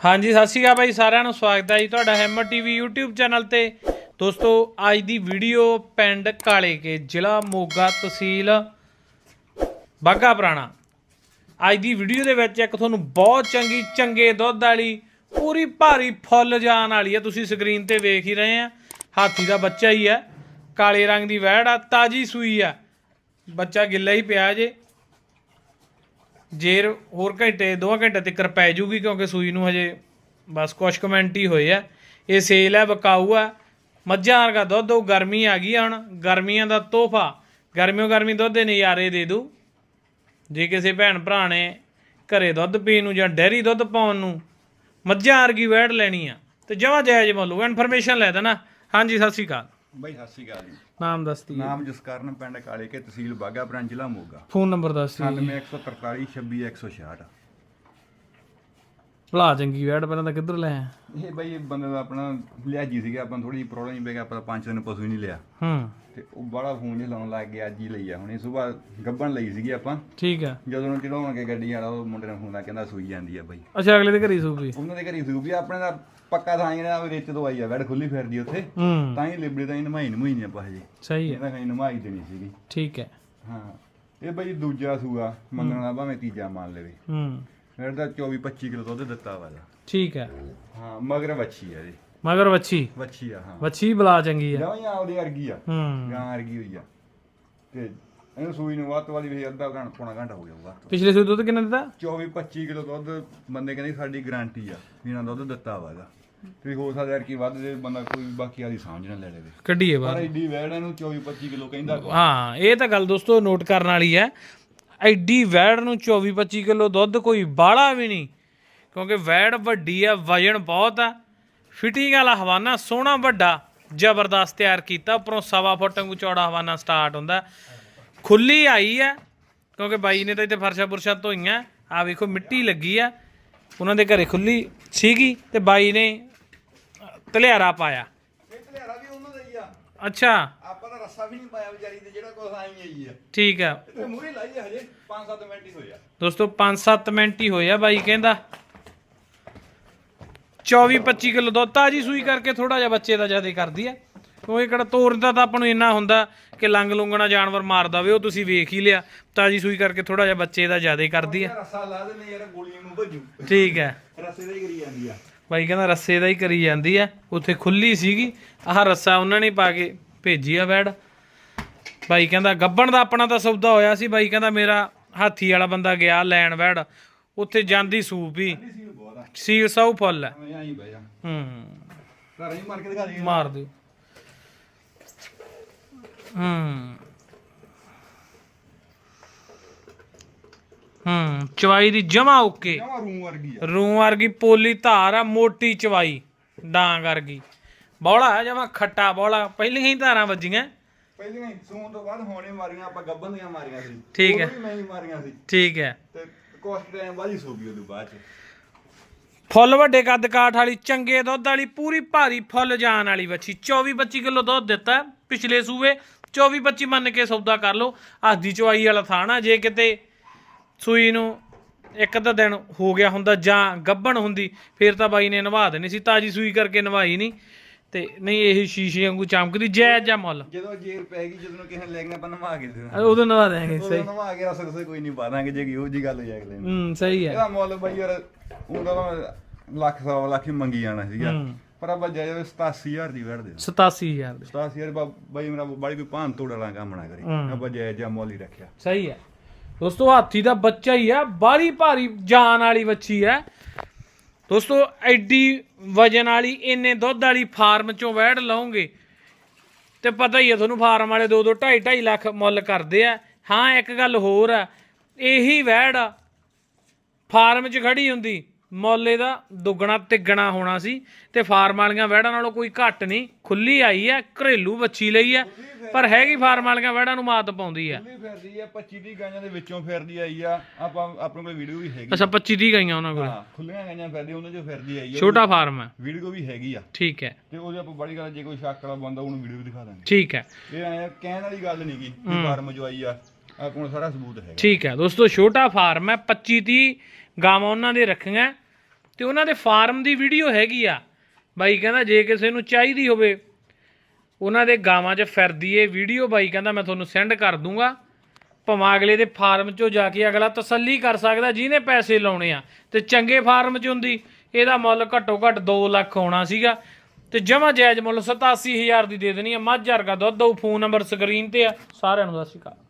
ਹਾਂਜੀ, ਸਤਿ ਸ਼੍ਰੀ ਅਕਾਲ ਬਾਈ, ਸਾਰਿਆਂ ਨੂੰ ਸਵਾਗਤ ਹੈ ਜੀ ਤੁਹਾਡਾ ਹੈਮਰ ਟੀਵੀ YouTube ਚੈਨਲ ਤੇ। ਦੋਸਤੋ, ਅੱਜ ਦੀ ਵੀਡੀਓ ਪਿੰਡ ਕਾਲੇਕੇ, ਜ਼ਿਲ੍ਹਾ ਮੋਗਾ ਤਹਿਸੀਲ ਬਾਗਾ ਪੁਰਾਣਾ। ਅੱਜ ਦੀ ਵੀਡੀਓ ਦੇ ਵਿੱਚ ਇੱਕ ਤੁਹਾਨੂੰ ਬਹੁਤ ਚੰਗੀ, ਚੰਗੇ ਦੁੱਧ ਵਾਲੀ, ਪੂਰੀ ਭਾਰੀ ਫੁੱਲ ਜਾਣ ਵਾਲੀ ਹੈ ਤੁਸੀਂ ਸਕਰੀਨ ਤੇ ਵੇਖ ਹੀ ਰਹੇ ਆ, ਹਾਥੀ ਦਾ ਬੱਚਾ ਹੀ ਹੈ ਕਾਲੇ ਰੰਗ ਦੀ ਵਹਿੜ ਆ, ਤਾਜੀ ਸੂਈ ਆ। ਬੱਚਾ ਗਿੱਲਾ ਹੀ ਪਿਆ ਜੇ। ਜੇਰ ਹੋਰ ਘੰਟੇ 2 ਘੰਟੇ ਤੱਕ ਪੈ ਜੂਗੀ ਕਿਉਂਕਿ ਸੂਈ ਨੂੰ ਹਜੇ ਬਸ ਕੁਛ ਕਮੈਂਟ ਹੀ ਹੋਏ ਆ। ਇਹ ਸੇਲ ਹੈ ਬਕਾਊ ਆ। ਮੱਝਾਂ ਵਰਗਾ ਦੁੱਧ, ਉਹ ਗਰਮੀ ਆ ਗਈ ਆ ਹੁਣ। ਗਰਮੀਆਂ ਦਾ ਤੋਹਫਾ। ਗਰਮੀਓ ਗਰਮੀ ਦੁੱਧ ਦੇ ਨਜ਼ਾਰੇ ਦੇ ਦੂ। ਜੇ ਕਿਸੇ ਭੈਣ ਭਰਾ ਨੇ ਘਰੇ ਦੁੱਧ ਪੀਣ ਨੂੰ ਜਾਂ ਡੈਰੀ ਦੁੱਧ ਪਾਉਣ ਨੂੰ ਮੱਝਾਂ ਵਰਗੀ ਵੈੜ ਲੈਣੀ ਆ, ਤੇ ਜਮਾ ਜਾਇਜ਼ ਮੁੱਲ ਇਨਫੋਰਮੇਸ਼ਨ ਲੈ ਦੇਣਾ। ਹਾਂਜੀ, ਸਤਿ ਸ਼੍ਰੀ ਅਕਾਲ। ਬਾਈ ਸਤਿ ਸ਼੍ਰੀ ਅਕਾਲ ਜੀ। ਨਾਮ ਦੱਸਦੀ ਨਾਮ ਜਸਕਰਨ ਪਿੰਡ ਕਾਲੇ ਕੇ ਤਹਿਸੀਲ ਬਾਗਾ ਪ੍ਰਾਂਤ ਜ਼ਿਲ੍ਹਾ ਮੋਗਾ। ਫੋਨ ਨੰਬਰ ਦੱਸਦੀ 9143 26166 ਭਲਾ ਚੰਗੀ ਵੈੜ ਪਹਿਲਾਂ ਤਾਂ ਕਿੱਧਰ ਲੈ ਆਇਆ? ਇਹ ਬਾਈ ਬੰਦੇ ਦਾ ਆਪਣਾ ਲਿਆਜੀ ਸੀਗਾ ਆਪਾਂ ਥੋੜੀ ਪ੍ਰੋਬਲਮ ਹੀ ਪੈ ਗਿਆ ਆਪਾਂ ਪੰਜ ਦਿਨ ਪਸ਼ੂ ਹੀ ਨਹੀਂ ਲਿਆ। ਹੂੰ। ਤੇ ਉਹ ਬੜਾ ਫੋਨ ਜਿਹਾ ਲਾਉਣ ਲੱਗ ਗਿਆ ਅੱਜ ਹੀ ਲਈ ਆ। ਹੁਣ ਸਵੇਰ ਗੱਬਣ ਲਈ ਸੀਗੀ ਆਪਾਂ। ਠੀਕ ਆ। ਜਦੋਂ ਨੂੰ ਚੜਾਉਣ ਕੇ ਗੱਡੀ ਵਾਲਾ ਉਹ ਮੁੰਡੇ ਨੂੰ ਫੋਨ ਲਾ ਕਹਿੰਦਾ ਸੂਈ ਜਾਂਦੀ ਆ ਬਾਈ। ਅੱਛਾ ਅਗਲੇ ਦੇ ਘਰੀ ਸੂਪੀ? ਉਹਨਾਂ ਦੇ ਘਰੀ ਸੂ ਵੀ ਆਪਣੇ ਦਾ ਪੱਕਾ ਥਾਂ ਜਿਹੜਾ ਉਹ ਰੇਤ ਤੋਂ ਆਈ ਆ ਵੜ ਖੁੱਲੀ ਫਿਰਦੀ ਉੱਥੇ। ਹੂੰ। ਤਾਂ ਹੀ ਲਿਬੜੀ ਤਾਂ ਹੀ ਨਮਾਈ ਨਮਾਈ ਨਹੀਂ ਆਪਾਂ ਹਜੇ। ਸਹੀ ਹੈ ਇਹਦਾ ਕਹੀਂ ਨਮਾਈ ਦੇਣੀ ਸੀਗੀ। ਠੀਕ ਹੈ ਹਾਂ। ਇਹ ਬਾਈ ਦੂਜਾ ਸੂਆ ਮੰਗਣ ਦਾ ਭਾਵੇਂ ਤੀਜਾ ਮੰਨ ਲਵੇ। ਹੂੰ। ਫਿਰ ਤਾਂ 24 25 ਕਿਲੋ ਦੁੱਧ ਦਿੱਤਾ ਵਾ ਇਹਦਾ। ਠੀਕ ਹੈ ਹਾਂ ਮਗਰ ਵੱਛੀ ਆ ਜੀ ਮਗਰ ਵੱਛੀ। ਵੱਛੀ ਆ ਹਾਂ। ਵੱਛੀ ਬਲਾ ਚੰਗੀ ਆ। ਜਮਾਂ ਆਪਦੀ ਵਰਗੀ ਆ। ਹੂੰ। ਗਾਂ ਵਰਗੀ ਹੋਈ ਆ। ਤੇ ਇਹਨੂੰ ਸੂਈ ਨੂੰ ਵੱਧ ਤੋਂ ਵੱਧ ਵੀ ਅੱਧਾ ਘੰਟਾ ਪੌਣਾ ਘੰਟਾ ਹੋ ਜਾਊਗਾ ਪਿਛਲੇ ਸੂ ਦੁੱਧ ਕਿੰਨਾ ਦਿੱਤਾ? 24 25 ਕਿਲੋ ਦੁੱਧ ਬੰਦੇ ਕਹਿੰਦੇ ਸਾਡੀ ਗਾਰੰਟੀ ਆ ਇਹਨਾਂ ਦੁੱਧ ਦਿੱਤਾ ਵਾ ਇਹਦਾ। ਤੇ ਹੋ ਸਕਦਾ ਯਾਰ ਕੀ ਵੱਧ ਜੇ ਬੰਦਾ ਕੋਈ ਬਾਕੀ ਵਾਲੀ ਸਮਝ ਨਾ ਲੈ ਲਵੇ। ਕੱਢੀਏ ਪਰ ਬਾਹਰ ਐਡੀ ਵੈੜ ਇਹਨੂੰ 24 25 ਕਿਲੋ ਕਹਿੰਦਾ ਹਾਂ ਇਹ ਤਾਂ ਗੱਲ ਦੋਸਤੋ ਨੋਟ ਕਰਨ ਵਾਲੀ ਹੈ ਐਡੀ ਵੈੜ ਨੂੰ 24 25 ਕਿਲੋ ਦੁੱਧ ਕੋਈ ਬਾਲਾ ਵੀ ਨਹੀਂ ਕਿਉਂਕਿ ਵੈੜ ਵੱਡੀ ਆ ਵਜਨ ਬਹੁਤ ਆ। ਫਿਟਿੰਗ ਵਾਲਾ ਹਵਾਨਾ ਸੋਹਣਾ ਵੱਡਾ ਜ਼ਬਰਦਸਤ ਤਿਆਰ ਕੀਤਾ ਉੱਪਰੋਂ ਸਵਾ ਫੁੱਟ ਵਾਂਗੂ ਚੌੜਾ ਹਵਾਨਾ ਸਟਾਰਟ ਹੁੰਦਾ। ਖੁੱਲੀ ਆਈ ਆ ਕਿਉਂਕਿ ਬਾਈ ਨੇ ਤਾਂ ਇੱਥੇ ਫਰਸ਼ਾਂ ਫੁਰਸ਼ਾਂ ਧੋਈਆਂ ਆ ਵੇਖੋ ਮਿੱਟੀ ਲੱਗੀ ਆ। ਉਹਨਾਂ ਦੇ ਘਰੇ ਖੁੱਲੀ ਸੀਗੀ ਤੇ ਬਾਈ ਨੇ ਤਲਿਆਰਾ ਪਾਇਆ। ਇਹ ਵੀ ਉਹਨਾਂ ਦਾ ਹੀ ਆ। ਅੱਛਾ। ਆਪਾਂ ਤਾਂ ਰੱਸਾ ਵੀ ਨਹੀਂ ਪਾਇਆ ਵਿਚਾਰੀ ਤੇ ਜਿਹੜਾ ਕੁਛ ਆਈ ਆਈ ਆ। ਠੀਕ ਆ। ਤੇ ਮੂਹਰੇ ਲਾਈ ਆ ਹਜੇ 5-7 ਮਿੰਟ ਹੀ ਹੋਇਆ ਦੋਸਤੋ 5-7 ਮਿੰਟ ਹੀ ਹੋਏ ਆ ਬਾਈ ਕਹਿੰਦਾ। 24-25 ਕਿਲੋ ਦੁੱਧ ਤਾਜੀ ਸੂਈ ਕਰਕੇ ਥੋੜਾ ਜਿਹਾ ਬੱਚੇ ਦਾ ਜ਼ਿਆਦਾ ਕਰਦੀ ਆ। ਕਿਉਂਕਿ ਕਿਹੜਾ ਤੋਰਦਾ ਤਾਂ ਆਪਾਂ ਨੂੰ ਇੰਨਾ ਹੁੰਦਾ ਕਿ ਲੰਗ ਲੁੰਗਣਾ ਜਾਨਵਰ ਮਾਰ ਦਵੇ ਉਹ ਤੁਸੀਂ ਵੇਖ ਹੀ ਲਿਆ। ਤਾਜੀ ਸੂਈ ਕਰਕੇ ਥੋੜਾ ਜਿਹਾ ਬੱਚੇ ਦਾ ਜ਼ਿਆਦਾ ਕਰਦੀ ਆ। ਰੱਸਾ ਲਾ ਦੇਣੇ ਯਾਰ ਗੋਲੀਆਂ ਨੂੰ ਭੱਜੂ। ਠੀਕ ਹੈ। ਰੱਸੇ ਦਾ ਹੀ ਕਰੀ ਜਾਂਦੀ ਆ। ਬਾਈ ਕਹਿੰਦਾ ਰੱਸੇ ਦਾ ਹੀ ਕਰੀ ਜਾਂਦੀ ਆ। ਉੱਥੇ ਖੁੱਲੀ ਸੀਗੀ। ਆਹ ਰੱਸਾ ਉਹਨਾਂ ਨੇ ਪਾ ਕੇ ਭੇਜੀ ਆ ਵੈੜ ਬਾਈ ਕਹਿੰਦਾ ਗੱਬਣ ਦਾ ਆਪਣਾ ਤਾਂ ਸੌਦਾ ਹੋਇਆ ਸੀ। ਬਾਈ ਕਹਿੰਦਾ ਮੇਰਾ ਹਾਥੀ ਵਾਲਾ ਬੰਦਾ ਗਿਆ ਲੈਣ ਵੈੜ ਉੱਥੇ ਜਾਂਦੀ ਸੂਪ ਹੀ ਸੀ ਬਹੁਤ ਆ। ਸੀਲ ਸੌ ਫੁੱਲ ਹੈ ਬਹਿ ਜਾ। ਹੂੰ। ਘਰ ਹੀ ਮਾਰ ਕੇ ਦਿਖਾ ਦੇ ਮਾਰ ਦਿਓ। ਹੂੰ। ਹੂੰ ਚਵਾਈ ਦੀ ਜਮਾ ਓਕੇ। ਜਮਾ ਰੂਮ ਵਰਗੀ ਆ। ਰੂੰ ਵਰਗੀ ਪੋਲੀ ਧਾਰ ਆ ਮੋਟੀ ਚਵਾਈ ਡਾਂਗ ਵਰਗੀ। ਬੌਲਾ ਜਮਾ ਖੱਟਾ ਬੌਲਾ। ਪਹਿਲੀਆਂ ਹੀ ਧਾਰਾਂ ਵੱਜੀਆਂ। ਪਹਿਲੀਆਂ ਹੀ ਸੂਣ ਤੋਂ ਬਾਅਦ ਹੋਣੇ ਮਾਰੀਆਂ ਆਪਾਂ ਗੱਬਨ ਦੀਆਂ ਮਾਰੀਆਂ ਸੀ। ਠੀਕ ਹੈ। ਉਦੋਂ ਵੀ ਮੈਂ ਹੀ ਮਾਰੀਆਂ ਸੀ। ਠੀਕ ਹੈ। ਤੇ ਕੁਛ ਟਾਈਮ ਬਾਅਦ ਹੀ ਉਹਦੇ ਬਾਅਦ ਚ। ਫੁੱਲ ਵੱਡੇ ਕੱਦ ਕਾਠ ਵਾਲੀ, ਚੰਗੇ ਦੁੱਧ ਵਾਲੀ, ਪੂਰੀ ਭਾਰੀ ਫੁੱਲ ਜਾਨ ਵਾਲੀ ਬੱਚੀ 24 25 ਕਿਲੋ ਦੁੱਧ ਦਿੱਤਾ ਪਿਛਲੇ ਸੂਏ 24 25 ਮੰਨ ਕੇ ਸੌਦਾ ਕਰ ਲਓ। ਆਦੀ ਚਵਾਈ ਵਾਲਾ ਥਾਣਾ, ਜੇ ਕਿਤੇ ਸੂਈ ਨੂੰ ਇੱਕ ਅੱਧਾ ਦਿਨ ਹੋ ਗਿਆ ਹੁੰਦਾ ਜਾਂ ਗੱਭਣ ਹੁੰਦੀ, ਫੇਰ ਤਾਂ ਬਾਈ ਨੇ ਨਵਾ ਦੇਣੀ ਸੀ। ਤਾਜੀ ਸੂਈ ਕਰਕੇ ਨਵਾਈ ਨਹੀਂ। ਤੇ ਨਹੀਂ ਇਹ ਸ਼ੀਸ਼ੇ ਵਾਂਗੂ ਚਮਕਦੀ ਜੈ ਜੈ ਮੁੱਲ। ਜਦੋਂ ਜੇਰ ਪੈ ਗਈ ਜਦੋਂ ਕਿਸੇ ਨੇ ਲੈ ਕੇ ਆਪਾਂ ਨਵਾ ਕੇ ਦੇਣਾ। ਉਦੋਂ ਨਵਾ ਦੇਾਂਗੇ ਉਦੋਂ ਸਹੀ। ਨਵਾ ਕੇ ਰਸ ਰਸੇ ਕੋਈ ਨਹੀਂ ਪਾ ਦਾਂਗੇ ਜੇ ਉਹ ਜੀ ਗੱਲ ਹੋ ਜਾਏ ਅਗਲੇ ਨੂੰ। ਹੂੰ ਸਹੀ ਹੈ ਇਹਦਾ ਮੁੱਲ ਬਈ ਯਾਰ ਉਹਦਾ ਲੱਖ ਸਵਾ ਲੱਖ ਹੀ ਮੰਗੀ ਜਾਣਾ ਸੀਗਾ। ਪਰ ਆਪਾਂ ਜਾਇ 87000 ਦੀ ਵੜ ਦੇ 87000 ਦੇ। 87000 ਬਾ- ਬਾਈ ਮੇਰਾ ਬਾੜੀ ਕੋਈ ਭਾਂ ਤੋੜ ਵਾਲਾ ਕੰਮ ਨਾ ਕਰੀ। ਆਪਾਂ ਜਾਇ ਜਾ ਮੁੱਲ ਹੀ ਰੱਖਿਆ। ਸਹੀ ਹੈ ਦੋਸਤੋ ਹਾਥੀ ਦਾ ਬੱਚਾ ਹੀ ਆ ਬਾਲੀ ਭਾਰੀ ਜਾਨ ਵਾਲੀ ਵੱਛੀ ਹੈ ਦੋਸਤੋ, ਐਡੀ ਵਜਨ ਵਾਲੀ ਇੰਨੇ ਦੁੱਧ ਵਾਲੀ ਫਾਰਮ ਚੋਂ ਵੈੜ ਲਾਉਂਗੇ ਤੇ ਪਤਾ ਹੀ ਹੈ ਤੁਹਾਨੂੰ ਫਾਰਮ ਵਾਲੇ 2 2 2.5 2.5 ਲੱਖ ਮੁੱਲ ਕਰਦੇ ਆ। ਹਾਂ, ਇੱਕ ਗੱਲ ਹੋਰ ਆ, ਇਹੀ ਵੈੜ ਆ। ਫਾਰਮ 'ਚ ਖੜੀ ਹੁੰਦੀ। ਮੁੱਲ ਇਹਦਾ ਦੁੱਗਣਾ ਤਿੱਗਣਾ ਹੋਣਾ ਸੀ ਤੇ ਫਾਰਮ ਵਾਲੀਆਂ ਵੈੜਾਂ ਨਾਲੋਂ ਕੋਈ ਘੱਟ ਨਹੀਂ। ਖੁੱਲੀ ਆਈ ਆ ਘਰੇਲੂ ਬੱਚੀ ਲਈ ਆ ਪਰ ਹੈਗੀ ਫਾਰਮ ਵਾਲੀਆਂ ਵੈੜਾਂ ਨੂੰ ਮਾਤ ਪਾਉਂਦੀ ਆ ਖੁੱਲੀ ਫਿਰਦੀ ਆ 25 ਦੀ ਗਾਈਆਂ ਦੇ ਵਿੱਚੋਂ ਫਿਰਦੀ ਆਈ ਆ। ਆਪਾਂ ਆਪਣੇ ਕੋਲ ਵੀਡੀਓ ਵੀ ਹੈਗੀ ਅੱਛਾ 25 ਦੀ ਗਈਆਂ ਉਹਨਾਂ ਕੋਲ। ਹਾਂ ਖੁੱਲੀਆਂ ਗਾਈਆਂ ਫਿਰਦੀ ਉਹਨਾਂ ਚੋਂ ਫਿਰਦੀ ਆਈ ਆ। ਛੋਟਾ ਫਾਰਮ ਹੈ। ਵੀਡੀਓ ਵੀ ਹੈਗੀ ਆ। ਠੀਕ ਹੈ। ਤੇ ਉਹਦੇ ਆਪਾਂ ਬੜੀ ਗੱਲ ਜੇ ਕੋਈ ਸ਼ੱਕ ਵਾਲਾ ਬੰਦਾ ਉਹਨੂੰ ਵੀਡੀਓ ਵੀ ਦਿਖਾ ਦਾਂਗੇ। ਠੀਕ ਹੈ। ਇਹ ਐ ਕਹਿਣ ਵਾਲੀ ਗੱਲ ਨਹੀਂ ਕਿ ਫਾਰਮ ਜੋ ਆਈ ਆ ਆ ਕੋਲ ਸਾਰਾ ਸਬੂਤ ਹੈਗਾ। ਠੀਕ ਹੈ ਦੋਸਤੋ, ਛੋਟਾ ਫਾਰਮ ਹੈ 25 30 ਗਾਵਾਂ ਉਹਨਾਂ ਦੇ ਰੱਖੀਆਂ। ਤੇ ਉਹਨਾਂ ਦੇ ਫਾਰਮ ਦੀ ਵੀਡੀਓ ਹੈਗੀ ਆ। ਬਾਈ ਕਹਿੰਦਾ ਜੇ ਕਿਸੇ ਨੂੰ ਚਾਹੀਦੀ ਹੋਵੇ, ਉਹਨਾਂ ਦੇ ਗਾਵਾਂ 'ਚ ਫਿਰਦੀ ਏ ਵੀਡੀਓ ਬਾਈ ਕਹਿੰਦਾ ਮੈਂ ਤੁਹਾਨੂੰ ਸੈਂਡ ਕਰ ਦੂੰਗਾ। ਭਾਵੇਂ ਅਗਲੇ ਦੇ ਫਾਰਮ 'ਚੋਂ ਜਾ ਕੇ ਅਗਲਾ ਤਸੱਲੀ ਕਰ ਸਕਦਾ ਜਿਹਨੇ ਪੈਸੇ ਲਾਉਣੇ ਆ। ਤੇ ਚੰਗੇ ਫਾਰਮ 'ਚ ਹੁੰਦੀ, ਇਹਦਾ ਮੁੱਲ ਘੱਟੋ ਘੱਟ 2 ਲੱਖ ਹੋਣਾ ਸੀਗਾ। ਤੇ ਜਮਾ ਜਾਇਜ਼ ਮੁੱਲ 87000 ਦੀ ਦੇ ਦੇਣੀ ਆ। ਮੱਝ ਵਰਗਾ ਦੁੱਧ, ਉਹ ਫੋਨ ਨੰਬਰ ਸਕਰੀਨ ਤੇ ਆ। ਸਾਰਿਆਂ ਨੂੰ ਸਤਿ ਸ਼੍ਰੀ ਅਕਾਲ।